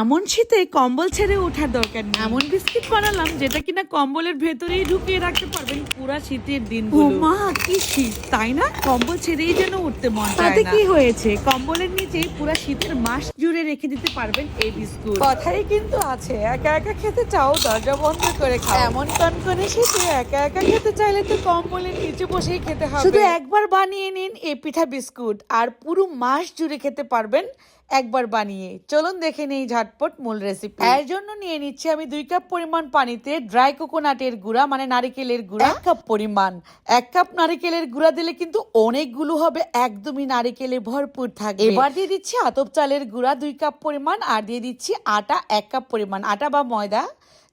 এমন শীতে কম্বল ছেড়ে ওঠার দরকার নেই। এমন বিস্কিট বানালাম যেটা কিনা কম্বলের ভেতরেই ঢুকিয়ে রাখতে পারবেন পুরা শীতের দিন ও মা কি শীত তাই না? কম্বল ছেড়েই যেন উঠতে মন তাতে কি হয়েছে? কম্বলের নিচেই পুরা শীতের মাস জুড়ে রেখে দিতে পারবেন এই বিস্কুট। কথাই কিন্তু আছে একা একা খেতে চাও দরজা বন্ধ করে খাও। এমন কনকনে শীতে একা একা খেতে চাইলে তো কম্বলের নিচে বসেই খেতে হবে। শুধু একবার বানিয়ে নিন এই পিঠা বিস্কুট আর পুরো মাস জুড়ে খেতে পারবেন একবার বানিয়ে। চলুন দেখে নেই ঝটপট মূল রেসিপি এর জন্য নিয়ে নিচ্ছি আমি দুই কাপ পরিমাণ পানিতে ড্রাই কোকোনাটের গুঁড়া মানে নারিকেলের গুঁড়া। এক কাপ পরিমাণ। এক কাপ নারিকেলের গুঁড়া দিলে কিন্তু অনেকগুলো হবে একদমই নারিকেলে ভরপুর থাকবে। এবার দিয়ে দিচ্ছি আতপ চালের গুঁড়া দুই কাপ পরিমাণ আর দিয়ে দিচ্ছি আটা এক কাপ পরিমাণ। আটা বা ময়দা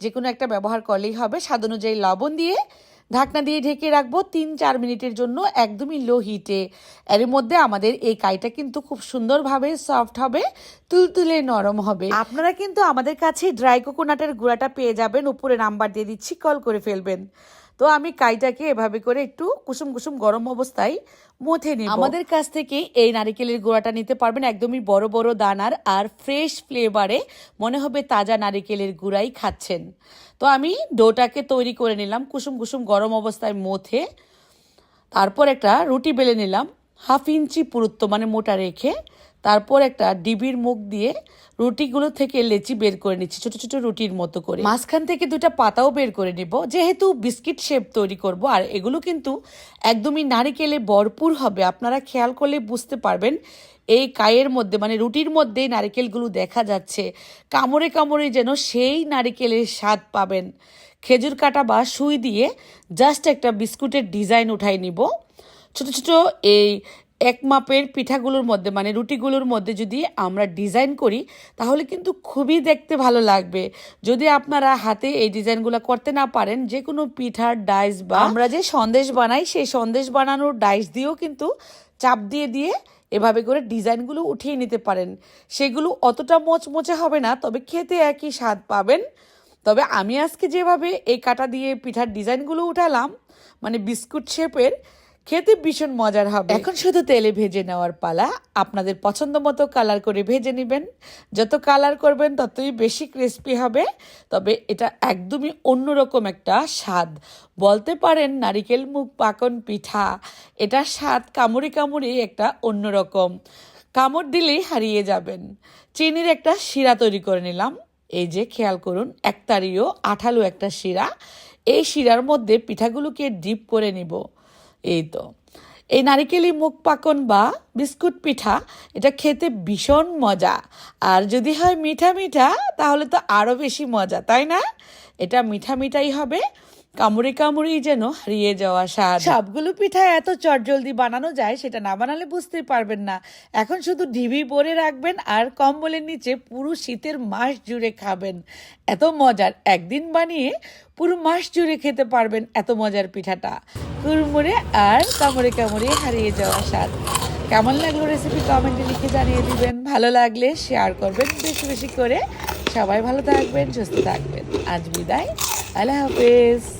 যে কোনো একটা ব্যবহার করলেই হবে। স্বাদ অনুযায়ী লবণ দিয়ে ঢাকনা দিয়ে ঢেকে রাখব তিন চার মিনিটের জন্য একদমই লো হিটে এর মধ্যে আমাদের এই কাইটা কিন্তু খুব সুন্দরভাবে সফট হবে, তুলতুলে নরম হবে। আপনারা কিন্তু আমাদের কাছে ড্রাই কোকোনাটের গুঁড়াটা পেয়ে যাবেন, উপরে নাম্বার দিয়ে দিচ্ছি কল করে ফেলবেন। তো আমি কাইটাকে এভাবে করে একটু কুসুম কুসুম গরম অবস্থায় মথে নিই আমাদের কাছ থেকে এই নারিকেলের গুঁড়াটা নিতে পারবেন একদমই বড় বড় দানার আর ফ্রেশ ফ্লেভারে মনে হবে তাজা নারিকেলের গুঁড়াই খাচ্ছেন। তো আমি ডোটাকে তৈরি করে নিলাম কুসুম কুসুম গরম অবস্থায় মথে। তারপর একটা রুটি বেলে নিলাম। হাফ ইঞ্চি পুরুত্ব মানে মোটা রেখে তারপর একটা ডিবির মুখ দিয়ে রুটিগুলো থেকে লেচি বের করে নিচ্ছি, ছোট ছোট রুটির মতো করে। মাঝখান থেকে দুটা পাতাও বের করে নিব। যেহেতু বিস্কিট শেপ তৈরি করব, আর এগুলো কিন্তু একদমই নারিকেলে ভরপুর হবে, আপনারা খেয়াল করলে বুঝতে পারবেন। এই কায়ের মধ্যে মানে রুটির মধ্যেই নারিকেলগুলো দেখা যাচ্ছে। কামড়ে কামড়ে যেন সেই নারিকেলের স্বাদ পাবেন। খেজুর কাটা বা সুই দিয়ে জাস্ট একটা বিস্কুটের ডিজাইন উঠাই নিব। ছোট ছোট এই এক মাপের পিঠাগুলোর মধ্যে মানে রুটিগুলোর মধ্যে যদি আমরা ডিজাইন করি, তাহলে কিন্তু খুবই দেখতে ভালো লাগবে। যদি আপনারা হাতে এই ডিজাইনগুলো করতে না পারেন যে কোনো পিঠার ডাইস বা আমরা যে সন্দেশ বানাই, সেই সন্দেশ বানানোর ডাইস দিয়েও কিন্তু চাপ দিয়ে দিয়ে এভাবে করে ডিজাইনগুলো উঠিয়ে নিতে পারেন। সেগুলো অতটা মচমচে হবে না, তবে খেতে একই স্বাদ পাবেন। তবে আমি আজকে যেভাবে এই কাটা দিয়ে পিঠার ডিজাইনগুলো উঠালাম মানে বিস্কুট শেপের খেতে ভীষণ মজার হবে। এখন শুধু তেলে ভেজে নেওয়ার পালা। আপনাদের পছন্দ মতো কালার করে ভেজে নেবেন। যত কালার করবেন, ততই বেশি ক্রিস্পি হবে। তবে এটা একদমই অন্যরকম একটা স্বাদ। বলতে পারেন নারিকেল মুখ পাকন পিঠা এটা স্বাদ কামড়ি কামড়ি একটা অন্যরকম। কামড় দিলেই হারিয়ে যাবেন। চিনির একটা শিরা তৈরি করে নিলাম। এই যে খেয়াল করুন, একতারিও আঠালো একটা শিরা। এই শিরার মধ্যে পিঠাগুলোকে ডিপ করে নিব। এই তো এই নারিকেলি মুখ পাকন বা বিস্কুট পিঠা, এটা খেতে ভীষণ মজা। আর যদি হয় মিঠা মিঠা, তাহলে তো আরও বেশি মজা, তাই না? এটা মিঠা মিঠাই হবে। কামড়ি কামড়ি যেন হারিয়ে যাওয়া স্বাদ। সবগুলো পিঠা এত চটজলদি বানানো যায়, সেটা না বানালে বুঝতেই পারবেন না। এখন শুধু ঢিবি পরে রাখবেন আর কম্বলের নিচে পুরো শীতের মাস জুড়ে খাবেন। এত মজার। একদিন বানিয়ে পুরো মাস জুড়ে খেতে পারবেন এত মজার পিঠাটা। কুড়মুড়ে আর কামড়ে কামড়ে হারিয়ে যাওয়া স্বাদ। কেমন লাগল রেসিপি কমেন্টে লিখে জানিয়ে দিবেন। ভালো লাগলে শেয়ার করবেন বেশি বেশি করে। সবাই ভালো থাকবেন, সুস্থ থাকবেন। আজ বিদায়। আল্লাহ হাফেজ।